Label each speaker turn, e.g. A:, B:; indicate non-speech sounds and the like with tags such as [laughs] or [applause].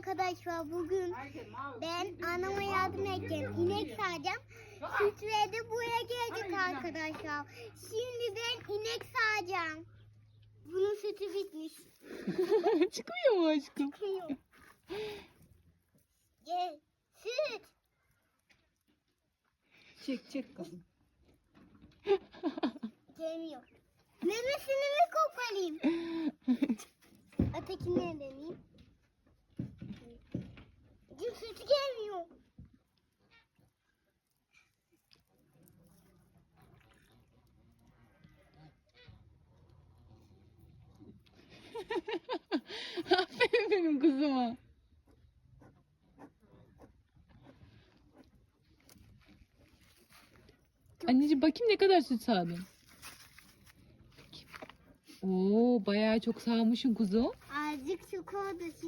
A: arkadaşlar bugün ben anama yardım edeceğim. İnek sağacağım. Süt de buraya gelecek arkadaşlar. Şimdi ben inek sağacağım. Bunun sütü bitmiş. [laughs]
B: Çıkmıyor mu aşkım?
A: Çıkıyor. Gel. Süt.
B: Çek çek kızım. [laughs]
A: Gelmiyor. Memesini mi koparayım? [laughs] Ötekini deneyeyim. Sütü gelmiyor.
B: Aferin benim. Anneciğim bakayım ne kadar süt sağdın. Oo bayağı çok sağmışsın kuzum.
A: Azıcık su koydu şimdi.